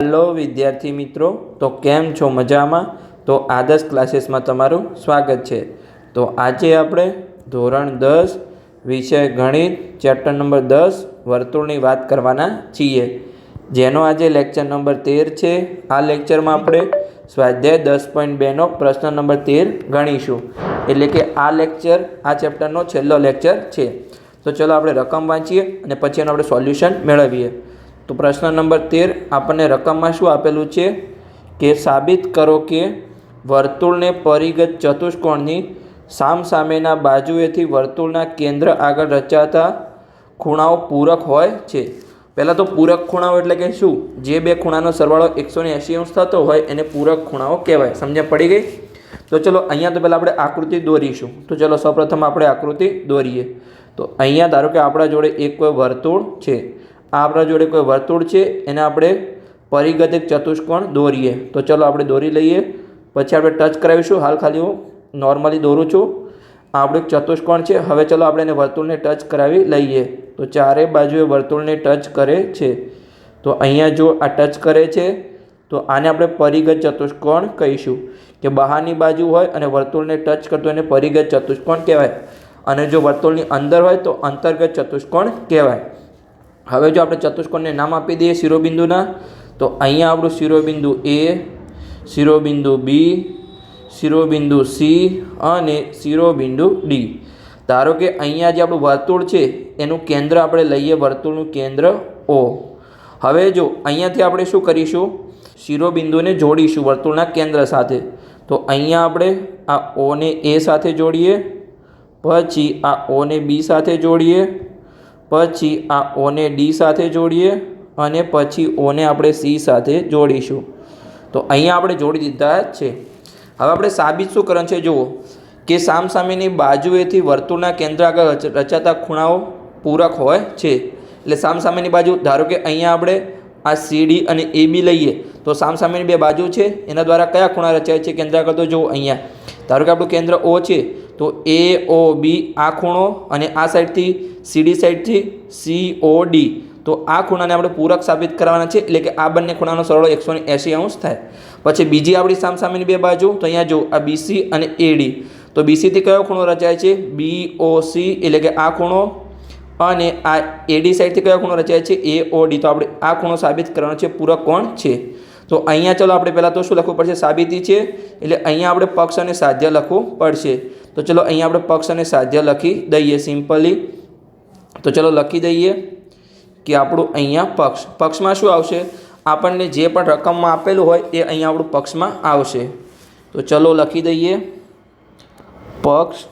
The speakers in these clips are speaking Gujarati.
હેલો વિદ્યાર્થી મિત્રો. તો કેમ છો? મજામાં? તો આદર્શ ક્લાસીસમાં તમારું સ્વાગત છે. તો આજે આપણે ધોરણ દસ, વિષય ગણિત, ચેપ્ટર નંબર દસ, વર્તુળની વાત કરવાના છીએ. જેનો આજે લેક્ચર નંબર તેર છે. આ લેક્ચરમાં આપણે સ્વાધ્યાય દસ પોઈન્ટ બેનો પ્રશ્ન નંબર તેર ગણીશું. એટલે કે આ લેક્ચર, આ ચેપ્ટરનો છેલ્લો લેક્ચર છે. તો ચલો આપણે રકમ વાંચીએ અને પછી એનું આપણે સોલ્યુશન મેળવીએ. તો પ્રશ્ન નંબર તેર, આપણને રકમમાં શું આપેલું છે? કે સાબિત કરો કે વર્તુળને પરિગત ચતુષ્કોણની સામસામેના બાજુએથી વર્તુળના કેન્દ્ર આગળ રચાતા ખૂણાઓ પૂરક હોય છે. પહેલાં તો પૂરક ખૂણાઓ એટલે કે શું? જે બે ખૂણાનો સરવાળો એકસો ને એંશી અંશ થતો હોય એને પૂરક ખૂણાઓ કહેવાય. સમજણ પડી ગઈ? તો ચલો, અહીંયા તો પહેલાં આપણે આકૃતિ દોરીશું. તો ચલો, સૌપ્રથમ આપણે આકૃતિ દોરીએ. તો અહીંયા ધારો કે આપણા જોડે એક કોઈ વર્તુળ છે. આપણા જોડે કોઈ વર્તુળ છે, એને આપણે પરિગત એક ચતુષ્કોણ દોરીએ. તો ચલો આપણે દોરી લઈએ. પછી આપણે ટચ કરાવીશું, હાલ ખાલી હું નોર્મલી દોરું છું. આપણું એક ચતુષ્કોણ છે, હવે ચલો આપણે એને વર્તુળને ટચ કરાવી લઈએ. તો ચારે બાજુએ વર્તુળને ટચ કરે છે. તો અહીંયા જો આ ટચ કરે છે, તો આને આપણે પરિગત ચતુષ્કોણ કહીશું. કે બહારની બાજુ હોય અને વર્તુળને ટચ કરતો એને પરિગત ચતુષ્કોણ કહેવાય. અને જો વર્તુળની અંદર હોય તો અંતર્ગત ચતુષ્કોણ કહેવાય. હવે જો આપણે ચતુષ્કોણને નામ આપી દઈએ શિરોબિંદુના, તો અહીંયા આપણું શિરોબિંદુ એ, શિરોબિંદુ બી, શિરોબિંદુ સી અને શિરોબિંદુ ડી. ધારો કે અહીંયા જે આપણું વર્તુળ છે, એનું કેન્દ્ર આપણે લઈએ વર્તુળનું કેન્દ્ર ઓ. હવે જો અહીંયાથી આપણે શું કરીશું? શિરોબિંદુને જોડીશું વર્તુળના કેન્દ્ર સાથે. તો અહીંયા આપણે આ ઓને એ સાથે જોડીએ, પછી આ ઓને બી સાથે જોડીએ પછી આ ઓને ડી સાથે જોડીએ અને પછી ઓને આપણે સી સાથે જોડીશું. તો અહીંયા આપણે જોડી દીધા છે. હવે આપણે સાબિત શું કરવાનું છે જુઓ. કે સામસામેની બાજુએથી વર્તુળના કેન્દ્ર આગળ રચાતા ખૂણાઓ પૂરક હોય છે. એટલે સામસામેની બાજુ, ધારો કે અહીંયા આપણે આ સીડી અને એ બી લઈએ, તો સામસામેની બે બાજુ છે. એના દ્વારા કયા ખૂણા રચાય છે? કેન્દ્ર આગળ તો જુઓ અહીંયા. ધારો કે આપણું કેન્દ્ર ઓ છે. તો એ ઓ બી આ ખૂણો અને આ સાઈડથી સીડી સાઈડથી સી ઓ ડી તો આ ખૂણાને આપણે પૂરક સાબિત કરવાના છે, એટલે કે આ બંને ખૂણાનો સરળો એકસો ને એંશી અંશ થાય. પછી બીજી આપણી સામસામેની બે બાજુ, તો અહીંયા જો આ બીસી અને એડી તો બીસીથી કયો ખૂણો રચાય છે? બી ઓ સી એટલે કે આ ખૂણો અને આ એડી સાઈડથી કયો ખૂણો રચાય છે? એ ઓ ડી તો આપણે આ ખૂણો સાબિત કરવાનો છે, પૂરક કોણ છે? તો અહીંયા ચલો આપણે પહેલાં તો શું લખવું પડશે? સાબિતી છે, એટલે અહીંયા આપણે પક્ષ અને સાધ્ય લખવું પડશે. તો ચલો અહીંયા આપણે પક્ષ અને સાધ્ય લખી દઈએ સિમ્પલી. તો ચલો લખી દઈએ કે આપણું અહીંયા પક્ષ. પક્ષમાં શું આવશે? આપણને જે પણ રકમમાં આપેલું હોય એ અહીંયા આપણું પક્ષમાં આવશે. તો ચલો લખી દઈએ પક્ષ.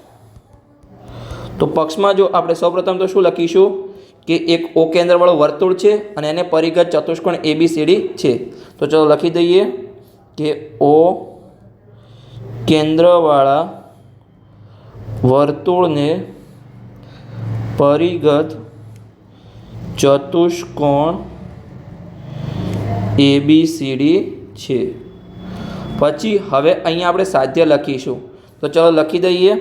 તો પક્ષમાં જો આપણે સૌપ્રથમ તો શું લખીશું? કે એક ઓ કેન્દ્રવાળો વર્તુળ છે અને એને પરિગત ચતુષ્કોણ એ બી સીડી છે. તો ચલો લખી દઈએ કે ઓ કેન્દ્રવાળા વર્તુળને પરિગત ચતુષ્કોણ એ બી સી ડી છે. પછી હવે અહીંયા આપણે સાધ્ય લખીશું. તો ચલો લખી દઈએ.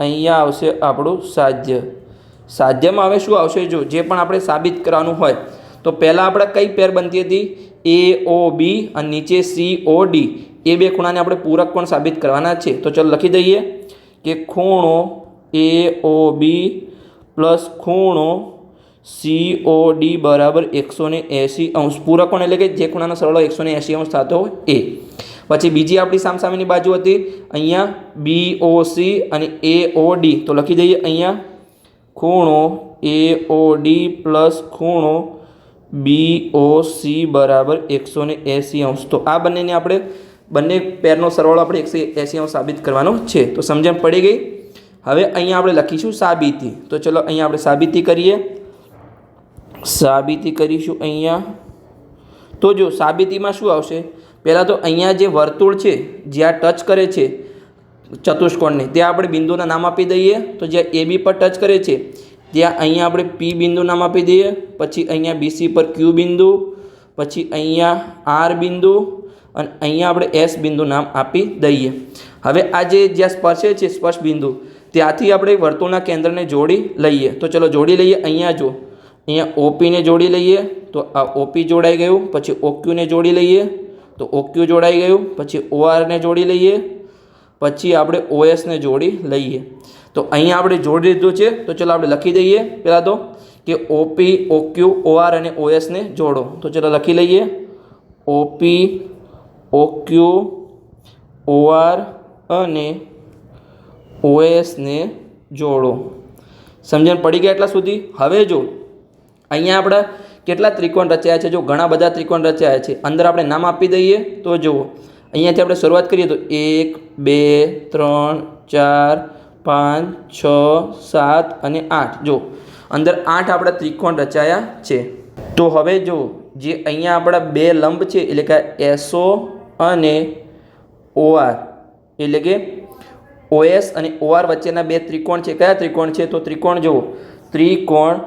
અહીંયા આવશે આપણું સાધ્ય. સાધ્યમાં હવે શું આવશે જો જે પણ આપણે સાબિત કરવાનું હોય, તો પહેલાં આપણે કઈ પેર બનતી હતી? એ ઓ બી અને નીચે સી ઓ ડી એ બે ખૂણાને આપણે પૂરક પણ સાબિત કરવાના છે. તો ચલો લખી દઈએ. કે ખૂણો એ ઓ બી પ્લસ ખૂણો સી ઓ ડી બરાબર એકસો ને એંસી અંશ. પૂરક એટલે કે જે ખૂણાનો સરળો એકસો ને એંસી અંશ થતો હોય એ. પછી બીજી આપણી સામસામેની બાજુ હતી. અહીંયા બી ઓ સી અને એ ઓ ડી તો લખી દઈએ અહીંયા. ખૂણો એ ઓ ડી પ્લસ ખૂણો બી ઓ સી બરાબર એકસો ને એંસી અંશ. તો આ બંનેને આપણે બંને પેરનો સરવાળો આપણે એકસો એંસી અંશ સાબિત કરવાનો છે. તો સમજણ પડી ગઈ? હવે અહીંયા આપણે લખીશું સાબિતી. તો ચલો અહીંયા આપણે સાબિતી કરીએ. સાબિતી કરીશું અહીંયા. તો જો સાબિતીમાં શું આવશે? પહેલાં તો અહીંયા જે વર્તુળ છે જ્યાં ટચ કરે છે, ચતુષ્કોણને, ત્યાં આપણે બિંદુના નામ આપી દઈએ. તો જ્યાં એ બી પર ટચ કરે છે, ત્યાં અહીંયા આપણે પી બિંદુ નામ આપી દઈએ. પછી અહીંયા બીસી પર ક્યુ બિંદુ, પછી અહીંયા આર બિંદુ અને અહીંયા આપણે એસ બિંદુ નામ આપી દઈએ. હવે આ જે જ્યાં સ્પર્શે છે સ્પર્શ બિંદુ, ત્યાંથી આપણે વર્તુળના કેન્દ્રને જોડી લઈએ. તો ચલો જોડી લઈએ, અહીંયા જો અહીંયા ઓપીને જોડી લઈએ, તો આ ઓપી જોડાઈ ગયું. પછી ઓક્યુને જોડી લઈએ, તો ઓક્યુ જોડાઈ ગયું. પછી ઓઆરને જોડી લઈએ, પછી આપણે ઓએસને જોડી લઈએ. તો અહીંયા આપણે જોડી લીધું છે. તો ચલો આપણે લખી દઈએ પહેલાં તો કે ઓપી ઓક્યુ ઓઆર અને ઓએસને જોડો. તો ચલો લખી લઈએ. ઓપી ઓક્યુ ઓઆર અને ઓએસને જોડો. સમજણ પડી ગયા એટલા સુધી? હવે જો. અહીંયા આપણે કેટલા ત્રિકોણ રચ્યા છે? જો ઘણા બધા ત્રિકોણ રચ્યા છે. અંદર આપણે નામ આપી દઈએ તો જુઓ. અહીંયાથી આપણે શરૂઆત કરીએ તો એક, બે, ત્રણ, ચાર, પાંચ, છ, સાત અને આઠ. જો. અંદર આઠ આપણા ત્રિકોણ રચાયા છે. તો હવે જો, જે અહીંયા આપણા બે લંબ છે, એટલે કે એસો અને ઓઆર. એટલે કે ઓએસ અને ઓઆર વચ્ચેના બે ત્રિકોણ છે. કયા ત્રિકોણ છે? તો ત્રિકોણ જુઓ. ત્રિકોણ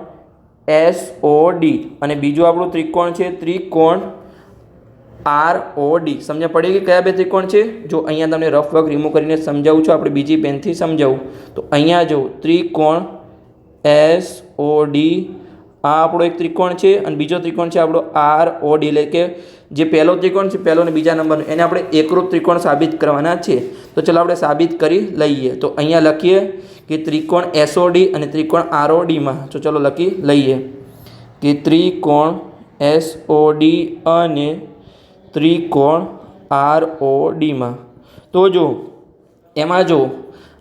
એસ ઓ ડી. અને બીજું આપણું ત્રિકોણ છે ત્રિકોણ આર ઓ ડી. સમજણ પડી કે કયા બે ત્રિકોણ છે? જો અહીંયા તમને રફ વર્ક રિમૂવ કરીને સમજાવું છું, આપણે બીજી પેનથી સમજાવું. તો અહીંયા જો ત્રિકોણ એસ ઓ ડી આ આપણો એક ત્રિકોણ છે અને બીજો ત્રિકોણ છે આપણો આર ઓડ એટલે કે જે પહેલો ત્રિકોણ છે, પહેલો અને બીજા નંબરનો, એને આપણે એકરૂપ ત્રિકોણ સાબિત કરવાના છે. તો ચલો આપણે સાબિત કરી લઈએ. તો અહીંયા લખીએ કે ત્રિકોણ એસઓડી અને ત્રિકોણ આરઓડીમાં તો ચલો લખી લઈએ કે ત્રિકોણ એસઓડી અને ત્રિકોણ આરઓડીમાં તો જો એમાં જો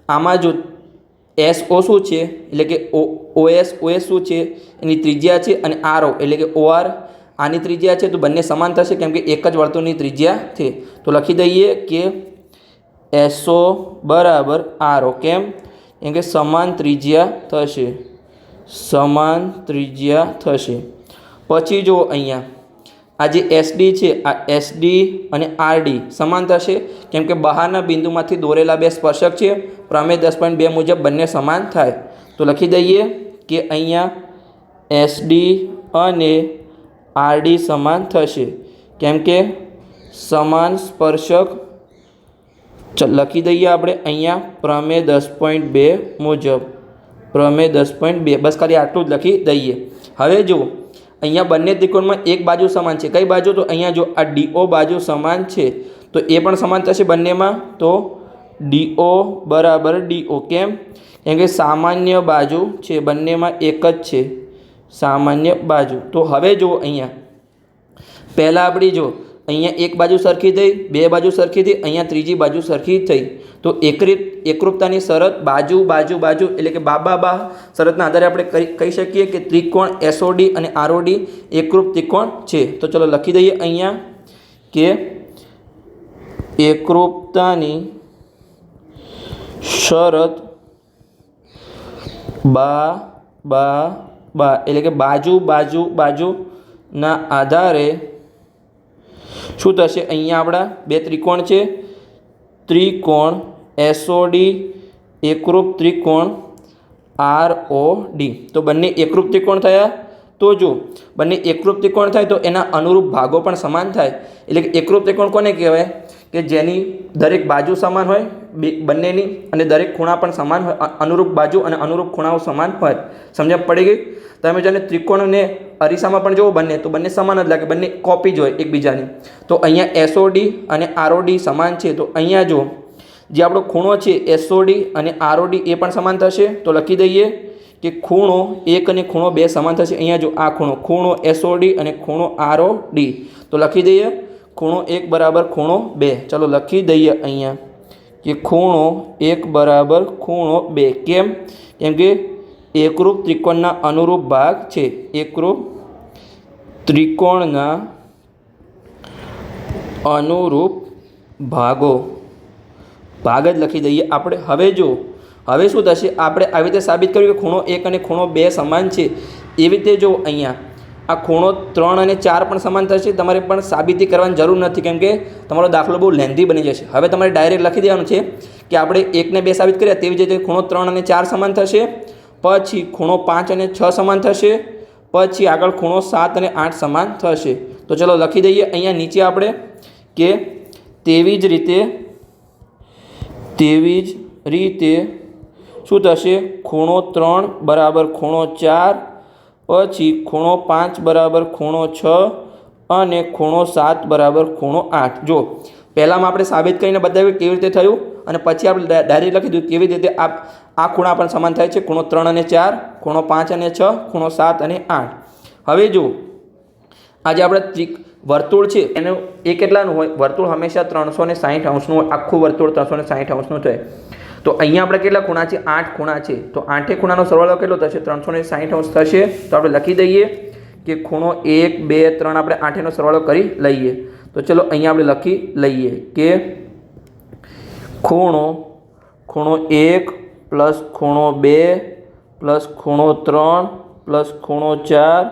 આમાં જો એસ ઓ શું છે? એટલે કે ઓ, ઓએસ ઓએસ શું છે? એની ત્રિજ્યા છે અને આર ઓ, એટલે કે ઓઆર આની ત્રિજ્યા છે તો બંને સમાન થશે કેમ કે એક જ વર્તુળની ત્રિજ્યા છે. તો લખી દઈએ કે એસઓ બરાબર આર ઓ, કેમ? કેમ કે સમાન ત્રિજ્યા થશે. સમાન ત્રિજ્યા થશે. પછી જુઓ અહીંયા. આ જે એસડી છે, આ એસડી અને આરડી સમાન થશે કેમ કે બહારના બિંદુમાંથી દોરેલા બે સ્પર્શક છે પ્રમેય દસ પોઈન્ટ બે મુજબ બંને સમાન થાય. તો લખી દઈએ કે અહીંયા એસડી અને આરડી સમાન થશે. કેમ કે સમાન સ્પર્શક લખી દઈએ આપણે અહીંયા પ્રમેય દસ પોઈન્ટ બે મુજબ પ્રમેય દસ પોઈન્ટ બે, બસ ખાલી આટલું જ લખી દઈએ. હવે જુઓ અહીંયા બંને ત્રિકોણમાં એક બાજુ સમાન છે. કઈ બાજુ? તો અહીંયા જો આ ડીઓ બાજુ સમાન છે, તો એ પણ સમાન થશે બંનેમાં. તો ડીઓ બરાબર ડીઓ કેમ? કેમ કે સામાન્ય બાજુ છે, બંનેમાં એક જ છે. સામાન્ય બાજુ. તો હવે જુઓ અહીંયા. પહેલાં આપણી જો અહીંયા એક બાજુ સરખી થઈ, બે બાજુ સરખી થઈ, અહીંયા ત્રીજી બાજુ સરખી થઈ. તો એકરીત એકરૂપતાની શરત બાજુ બાજુ બાજુ એટલે કે બા બા શરતના આધારે આપણે કહી શકીએ કે ત્રિકોણ એસઓડી અને આરઓડી એકરૂપ ત્રિકોણ છે. તો ચલો લખી દઈએ અહીંયા કે એકરૂપતાની શરત બા બા બા એટલે કે બાજુ બાજુ, બાજુના આધારે શું થશે? અહીંયા આપણા બે ત્રિકોણ છે. ત્રિકોણ એસઓડી એકરૂપ ત્રિકોણ આર ઓ ડી તો બંને એકરૂપ ત્રિકોણ થયા? તો જો, બંને એકરૂપ ત્રિકોણ થાય તો એના અનુરૂપ ભાગો પણ સમાન થાય. એટલે કે એકરૂપ ત્રિકોણ કોને કહેવાય? કે જેની દરેક બાજુ સમાન હોય, બે, બંનેની, અને દરેક ખૂણા પણ સમાન હોય અનુરૂપ બાજુ અને અનુરૂપ ખૂણાઓ સમાન હોય. સમજણ પડી ગઈ? તમે જેને ત્રિકોણને અરીસામાં પણ જુઓ બંને, તો બંને સમાન જ લાગે, બંને કોપી જ હોય એકબીજાની. તો અહીંયા એસઓડી અને આરઓડી સમાન છે, તો અહીંયા જો જે આપણો ખૂણો છે એસઓડી અને આરઓડી એ પણ સમાન થશે. તો લખી દઈએ કે ખૂણો એક અને ખૂણો બે સમાન થશે. અહીંયા જો આ ખૂણો ખૂણો એસઓડી અને ખૂણો આરઓડી તો લખી દઈએ. ખૂણો એક બરાબર ખૂણો બે. ચલો લખી દઈએ અહીંયા કે ખૂણો એક બરાબર ખૂણો બે. કેમ? કેમ કે એકરૂપ ત્રિકોણના અનુરૂપ ભાગ છે. એકરૂપ ત્રિકોણના અનુરૂપ ભાગો. ભાગ જ લખી દઈએ આપણે. હવે જો, હવે શું થશે? આપણે આવી રીતે સાબિત કર્યું કે ખૂણો એક અને ખૂણો બે સમાન છે. એવી રીતે જો અહીંયા આ ખૂણો ત્રણ અને ચાર પણ સમાન થશે. તમારે પણ સાબિતી કરવાની જરૂર નથી, કેમ કે તમારો દાખલો બહુ લેન્ધી બની જશે. હવે તમારે ડાયરેક્ટ લખી દેવાનું છે કે આપણે એકને બે સાબિત કર્યા, તેવી જ રીતે ખૂણો ત્રણ અને ચાર સમાન થશે. પછી ખૂણો પાંચ અને છ સમાન થશે. પછી આગળ ખૂણો સાત અને આઠ સમાન થશે. તો ચલો લખી દઈએ અહીંયા નીચે આપણે કે તેવી જ રીતે, તેવી જ રીતે શું થશે? ખૂણો ત્રણ બરાબર ખૂણો ચાર પછી ખૂણો પાંચ બરાબર ખૂણો છ અને ખૂણો સાત બરાબર ખૂણો આઠ. જો, પહેલાંમાં આપણે સાબિત કરીને બતાવ્યું કેવી રીતે થયું અને પછી આપણે ડાયરેક્ટ લખી દીધું કેવી રીતે આ આ ખૂણા પણ સમાન થાય છે. ખૂણો ત્રણ અને ચાર, ખૂણો પાંચ અને છ, ખૂણો સાત અને આઠ. હવે જુઓ, આજે આપણે વર્તુળ છે, એનું એ કેટલાનું હોય? વર્તુળ હંમેશા ત્રણસો ને સાહીઠ અંશનું આખું વર્તુળ ત્રણસો ને સાહીઠ અંશનું થાય. તો અહીંયા આપણે કેટલા ખૂણા છે? આઠ ખૂણા છે. તો આઠે ખૂણાનો સરવાળો કેટલો થશે? ત્રણસો ને સાહીઠ અંશ થશે. તો આપણે લખી દઈએ કે ખૂણો એક, બે, ત્રણ આપણે આઠેનો સરવાળો કરી લઈએ. તો ચલો અહીંયા આપણે લખી લઈએ કે ખૂણો ખૂણો એક પ્લસ ખૂણો બે પ્લસ ખૂણો ત્રણ પ્લસ ખૂણો ચાર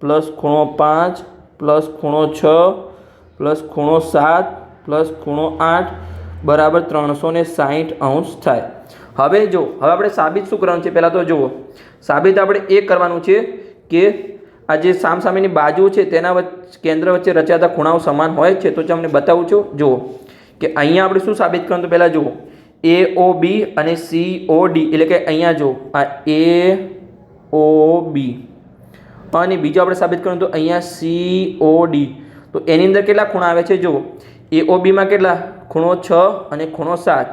પ્લસ ખૂણો પાંચ પ્લસ ખૂણો છ પ્લસ ખૂણો સાત પ્લસ ખૂણો આઠ બરાબર ત્રણસો ને સાહીઠ અંશ થાય. હવે જો, હવે આપણે સાબિત શું કરવાનું છે? પહેલાં તો જુઓ. સાબિત આપણે એ કરવાનું છે કે આ જે સામસામેની બાજુ છે, તેના વચ્ચે કેન્દ્ર વચ્ચે રચાતા ખૂણાઓ સમાન હોય છે, તો તમને બતાવું છું. જુઓ. કે અહીંયા આપણે શું સાબિત કરવાનું તો પહેલાં જુઓ. એ, ઓ, બી અને સી, ઓ, ડી. એટલે કે અહીંયા જુઓ. આ એ, ઓ, બી. અને બીજું આપણે સાબિત કરવાનું તો અહીંયા સી, ઓ, ડી. તો એની અંદર કેટલા ખૂણા આવે છે? જુઓ. એ, ઓ, બીમાં કેટલા? ખૂણો છ અને ખૂણો સાત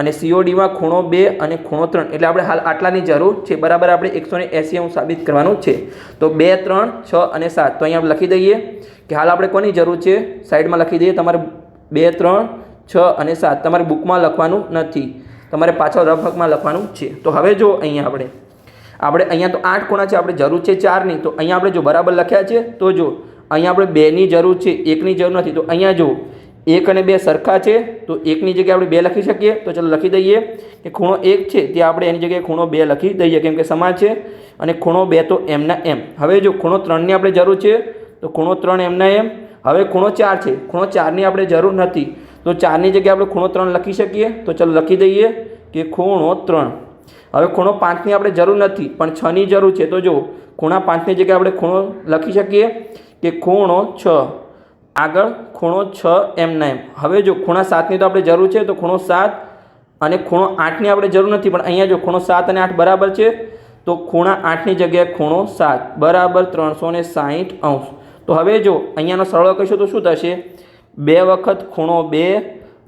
અને સીઓડીમાં ખૂણો બે અને ખૂણો ત્રણ. એટલે આપણે હાલ આટલાની જરૂર છે. બરાબર આપણે એકસો ને એંસી હું સાબિત કરવાનું છે. તો બે, ત્રણ, છ અને સાત. તો અહીંયા લખી દઈએ કે હાલ આપણે કોની જરૂર છે? સાઈડમાં લખી દઈએ. તમારે બે, ત્રણ, છ અને સાત. તમારે બુકમાં લખવાનું નથી. તમારે પાછળ રફ હકમાં લખવાનું છે. તો હવે જો અહીંયા આપણે આપણે અહીંયા તો આઠ ખૂણા છે. આપણે જરૂર છે ચારની. તો અહીંયા આપણે જો બરાબર લખ્યા છે, તો જો અહીંયા આપણે બેની જરૂર છે. એકની જરૂર નથી. તો અહીંયા જો એક અને બે સરખા છે, તો એકની જગ્યાએ આપણે બે લખી શકીએ. તો ચલો લખી દઈએ કે ખૂણો એક છે, તે આપણે એની જગ્યાએ ખૂણો બે લખી દઈએ, કેમ કે સમાન છે. અને ખૂણો બે તો એમના એમ હવે જો ખૂણો ત્રણની આપણે જરૂર છે, તો ખૂણો ત્રણ એમના એમ હવે ખૂણો ચાર છે, ખૂણો ચારની આપણે જરૂર નથી. તો ચારની જગ્યાએ આપણે ખૂણો ત્રણ લખી શકીએ. તો ચલો લખી દઈએ કે ખૂણો ત્રણ. હવે ખૂણો પાંચની આપણે જરૂર નથી, પણ છની જરૂર છે. તો જો ખૂણા પાંચની જગ્યાએ આપણે ખૂણો લખી શકીએ કે ખૂણો છ. આગળ ખૂણો છ એમના એમ હવે જો ખૂણા સાતની તો આપણે જરૂર છે, તો ખૂણો સાત અને ખૂણો આઠની આપણે જરૂર નથી, પણ અહીંયા જો ખૂણો સાત અને આઠ બરાબર છે, તો ખૂણા આઠની જગ્યાએ ખૂણો સાત. બરાબર ત્રણસો ને સાહીઠ અંશ. તો હવે જો અહીંયાનો સરળ કહીશું તો શું થશે? બે વખત ખૂણો બે,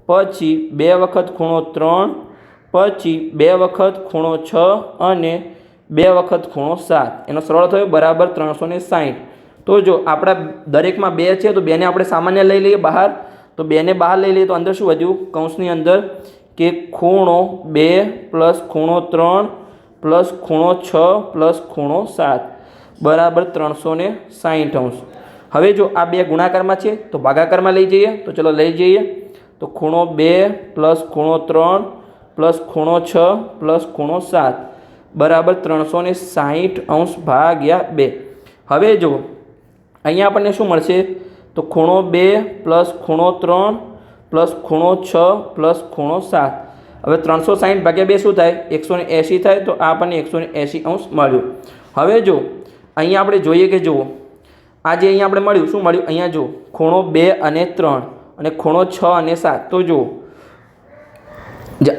પછી બે વખત ખૂણો ત્રણ, પછી બે વખત ખૂણો છ અને બે વખત ખૂણો સાત. એનો સરળ થયો બરાબર ત્રણસો ને સાહીઠ. તો જો આપણા દરેકમાં બે છે, તો બેને આપણે સામાન્ય લઈ લઈએ બહાર. તો બેને બહાર લઈ લઈએ તો અંદર શું વધ્યું? કૌંસની અંદર કે ખૂણો બે પ્લસ ખૂણો ત્રણ પ્લસ ખૂણો છ પ્લસ ખૂણો સાત. બરાબર ત્રણસો ને સાહીઠ અંશ. હવે જો આ બે ગુણાકારમાં છે, તો ભાગાકારમાં લઈ જઈએ. તો ચલો લઈ જઈએ. તો ખૂણો બે પ્લસ ખૂણો ત્રણ પ્લસ ખૂણો છ પ્લસ ખૂણો સાત. બરાબર ત્રણસો ને સાહીઠ અંશ ભાગ્યા બે. હવે જો અહીંયા આપણને શું મળશે? તો ખૂણો બે પ્લસ ખૂણો ત્રણ પ્લસ ખૂણો છ પ્લસ ખૂણો સાત. હવે ત્રણસો સાહીઠ ભાગ્યા બે શું થાય? એકસો એંસી થાય તો આ આપણને એકસો એંસી અંશ મળ્યું. હવે જો, અહીંયા આપણે જોઈએ કે જુઓ. આ જે અહીંયા આપણે મળ્યું, શું મળ્યું? અહીંયા જુઓ. ખૂણો બે અને ત્રણ અને ખૂણો છ અને સાત. તો જુઓ.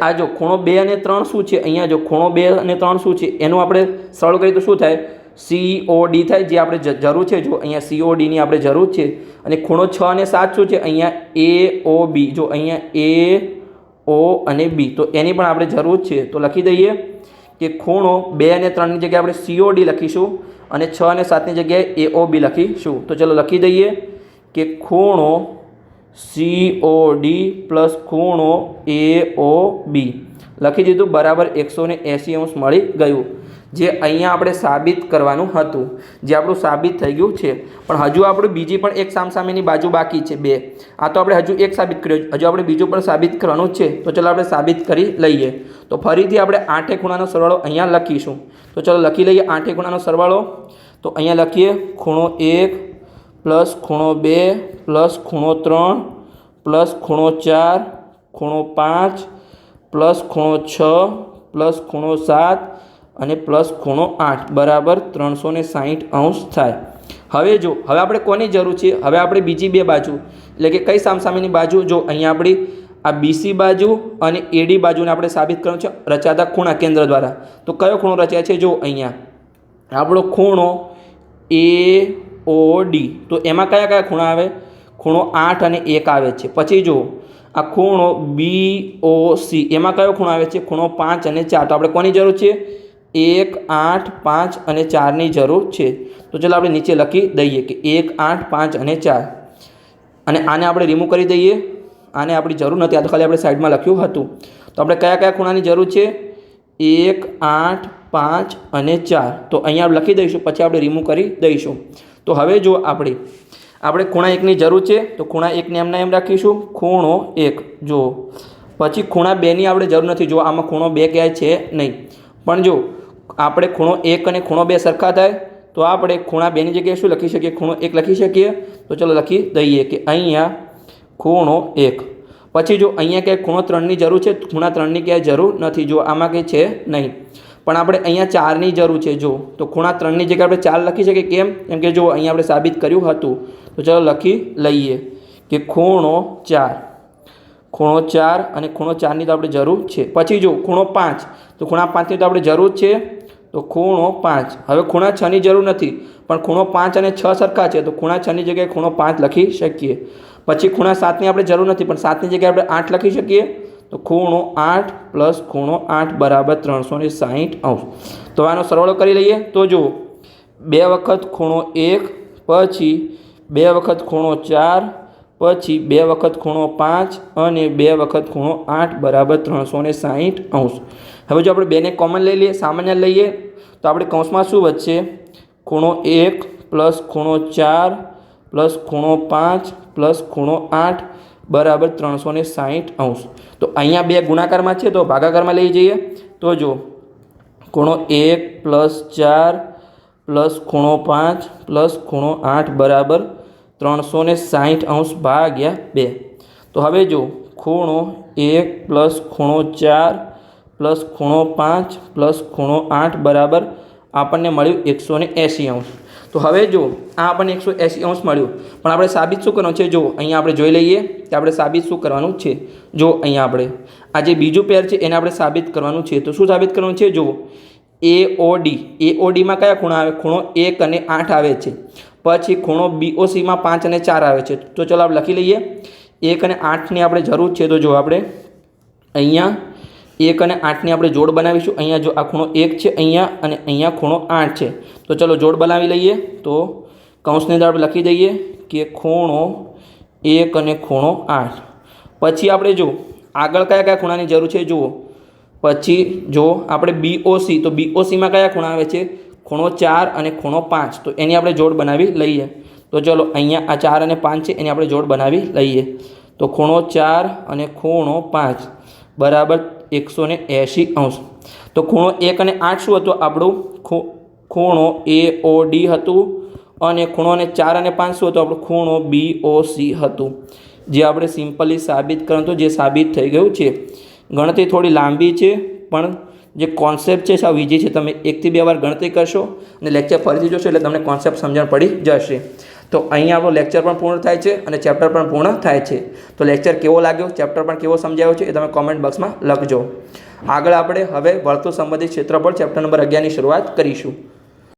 આ જો, ખૂણો બે અને ત્રણ શું છે? અહીંયા જો, ખૂણો બે અને ત્રણ શું છે? એનું આપણે સરળ કરીએ તો શું થાય? સી ઓ ડી થાય જે આપણે જરૂર છે. જો અહીંયા સીઓડીની ડીની આપણે જરૂર છે, અને ખૂણો છ અને સાત શું છે? અહીંયા એ ઓ બી જો અહીંયા એ ઓ અને બી તો એની પણ આપણે જરૂર છે. તો લખી દઈએ કે ખૂણો બે અને ત્રણની જગ્યાએ આપણે સીઓડી લખીશું અને છ અને સાતની જગ્યાએ એ ઓ બી લખીશું. તો ચલો લખી દઈએ કે ખૂણો સીઓડી પ્લસ ખૂણો એ ઓ બી લખી દીધું, બરાબર એકસો ને એંસી અંશ મળી ગયું. જે અહીંયા આપણે સાબિત કરવાનું હતું, જે આપણું સાબિત થઈ ગયું છે. પણ હજુ આપણું બીજી પણ એક સામસામેની બાજુ બાકી છે, બે. આ તો આપણે હજુ એક સાબિત કર્યું હજુ આપણે બીજું પણ સાબિત કરવાનું છે. તો ચલો આપણે સાબિત કરી લઈએ. તો ફરીથી આપણે આઠે ખૂણાનો સરવાળો અહીંયા લખીશું. તો ચલો લખી લઈએ આઠે ખૂણાનો સરવાળો. તો અહીંયા લખીએ, ખૂણો એક પ્લસ ખૂણો બે પ્લસ ખૂણો ત્રણ પ્લસ ખૂણો ચાર ખૂણો પાંચ પ્લસ ખૂણો છ પ્લસ ખૂણો સાત અને પ્લસ ખૂણો આઠ, બરાબર ત્રણસો ને સાહીઠ અંશ થાય. હવે જો, હવે આપણે કોની જરૂર છે? હવે આપણે બીજી બે બાજુ. એટલે કે કઈ સામસામેની બાજુ? જો અહીંયા આપણી આ બીસી બાજુ અને એડી બાજુને આપણે સાબિત કરવાનું છે રચાતા ખૂણા કેન્દ્ર દ્વારા. તો કયો ખૂણો રચાય છે? જો અહીંયા. આપણો ખૂણો એ ઓ ડી તો એમાં કયા કયા ખૂણા આવે? ખૂણો આઠ અને એક આવે છે. પછી જો, આ ખૂણો બી ઓ સી એમાં કયો ખૂણો આવે છે? ખૂણો પાંચ અને ચાર. તો આપણે કોની જરૂર છે? એક, આઠ, પાંચ અને ચારની જરૂર છે. તો ચાલો આપણે નીચે લખી દઈએ કે એક, આઠ, પાંચ અને ચાર. અને આને આપણે રિમૂવ કરી દઈએ. આને આપણી જરૂર નથી. આ તો ખાલી આપણે સાઈડમાં લખ્યું હતું. તો આપણે કયા કયા ખૂણાની જરૂર છે? એક, આઠ, પાંચ અને ચાર. તો અહીંયા આપણે લખી દઈશું, પછી આપણે રિમૂવ કરી દઈશું. તો હવે જો આપણે આપણે ખૂણા એકની જરૂર છે, તો ખૂણા એકને એમને એમ રાખીશું. ખૂણો એક. જો, પછી ખૂણા બેની આપણે જરૂર નથી. જો આમાં ખૂણો બે ક્યાંય છે નહીં. પણ જો આપણે ખૂણો એક અને ખૂણો બે સરખા થાય, તો આપણે ખૂણા બેની જગ્યાએ શું લખી શકીએ? ખૂણો એક લખી શકીએ? તો ચલો લખી દઈએ કે અહીંયા ખૂણો એક. પછી જો અહીંયા ક્યાંય ખૂણો ત્રણની જરૂર છે ખૂણા ત્રણની ક્યાંય જરૂર નથી. જો આમાં કંઈ છે નહીં. પણ આપણે અહીંયા ચારની જરૂર છે, જો. તો ખૂણા ત્રણની જગ્યાએ આપણે ચાર લખી શકીએ? કેમ? કેમ કે જો અહીંયા આપણે સાબિત કર્યું હતું, તો ચલો લખી લઈએ કે ખૂણો ચાર. ખૂણો ચાર અને ખૂણો ચારની તો આપણે જરૂર છે. પછી જો ખૂણો પાંચ, તો ખૂણા પાંચની તો આપણે જરૂર છે તો ખૂણો પાંચ. હવે ખૂણા છની જરૂર નથી, પણ ખૂણો પાંચ અને છ સરખા છે, તો ખૂણા છની જગ્યાએ ખૂણો પાંચ લખી શકીએ. પછી ખૂણા સાતની આપણે જરૂર નથી, પણ સાતની જગ્યાએ આપણે આઠ લખી શકીએ. તો ખૂણો આઠ પ્લસ ખૂણો આઠ બરાબર ત્રણસો ને સાહીઠ અંશ. તો આનો સરવાળો કરી લઈએ, તો જુઓ. બે વખત ખૂણો એક, પછી બે વખત ખૂણો ચાર પછી બે વખત ખૂણો પાંચ અને બે વખત ખૂણો આઠ બરાબર ત્રણસો ને સાહીઠ અંશ. હવે જો આપણે બેને કોમન લઈ લઈએ, સામાન્ય લઈએ, તો આપણે કૌંસમાં શું વધશે? ખૂણો એક પ્લસ ખૂણો ચાર પ્લસ ખૂણો પાંચ પ્લસ ખૂણો આઠ બરાબર ત્રણસો ને સાહીઠ અંશ. તો અહીંયા બે ગુણાકારમાં છે, તો ભાગાકારમાં લઈ જઈએ. તો જો, ખૂણો એક પ્લસ ચાર પ્લસ ખૂણો પાંચ પ્લસ ખૂણો આઠ બરાબર ત્રણસો ને સાહીઠ અંશ ભાગ્યા બે. તો હવે જો ખૂણો એક પ્લસ ખૂણો ચાર પ્લસ ખૂણો પાંચ પ્લસ ખૂણો આઠ બરાબર આપણને મળ્યું એકસો ને એંસી અંશ. તો હવે જો આ આપણને એકસો એંસી અંશ મળ્યું. પણ આપણે સાબિત શું કરવાનું છે? જો અહીંયા આપણે જોઈ લઈએ કે આપણે સાબિત શું કરવાનું છે? જો અહીંયા આપણે. આ જે બીજું પેર છે, એને આપણે સાબિત કરવાનું છે. તો શું સાબિત કરવાનું છે? જો એ ઓ એ ઓ કયા ખૂણા આવે? ખૂણો એક અને આઠ આવે છે. પછી ખૂણો બીઓસીમાં પાંચ અને ચાર આવે છે. તો ચલો આપણે લખી લઈએ. એક અને આઠની આપણે જરૂર છે તો જો આપણે. અહીંયા એક અને આઠની આપણે જોડ બનાવીશું. અહીંયા જો આ ખૂણો એક છે, અહીંયા અને અહીંયા ખૂણો આઠ છે. તો ચલો જોડ બનાવી લઈએ. તો કૌંસની અંદર આપણે લખી દઈએ કે ખૂણો એક અને ખૂણો આઠ. પછી આપણે જો આગળ કયા કયા ખૂણાની જરૂર છે જુઓ. પછી જો આપણે બીઓસી તો બીઓસીમાં કયા ખૂણા આવે છે? ખૂણો ચાર અને ખૂણો પાંચ. તો એની આપણે જોડ બનાવી લઈએ. તો ચલો, અહીંયા આ ચાર અને પાંચ છે, એની આપણે જોડ બનાવી લઈએ. તો ખૂણો ચાર અને ખૂણો પાંચ બરાબર એકસો ને એંશી અંશ. તો ખૂણો એક અને આઠ શું હતું? આપણું ખૂણો એ ઓ ડી હતું અને ખૂણો અને ચાર અને પાંચ શું હતું? આપણું ખૂણો બી ઓ સી હતું. જે આપણે સિમ્પલી સાબિત કરવાનું જે સાબિત થઈ ગયું છે. ગણતરી થોડી લાંબી છે, પણ જે કોન્સેપ્ટ છે, સાવ ઇઝી છે. તમે એકથી બે વાર ગણતરી કરશો અને લેક્ચર ફરીથી જોશો એટલે તમને કોન્સેપ્ટ સમજણ પડી જશે. તો અહીંયા આપણો લેક્ચર પણ પૂર્ણ થાય છે અને ચેપ્ટર પણ પૂર્ણ થાય છે. તો લેક્ચર કેવો લાગ્યો? ચેપ્ટર પણ કેવો સમજાયો છે એ તમે કોમેન્ટ બોક્સમાં લખજો. આગળ આપણે હવે વર્તુળ સંબંધિત ક્ષેત્રફળ ચેપ્ટર નંબર અગિયારની શરૂઆત કરીશું.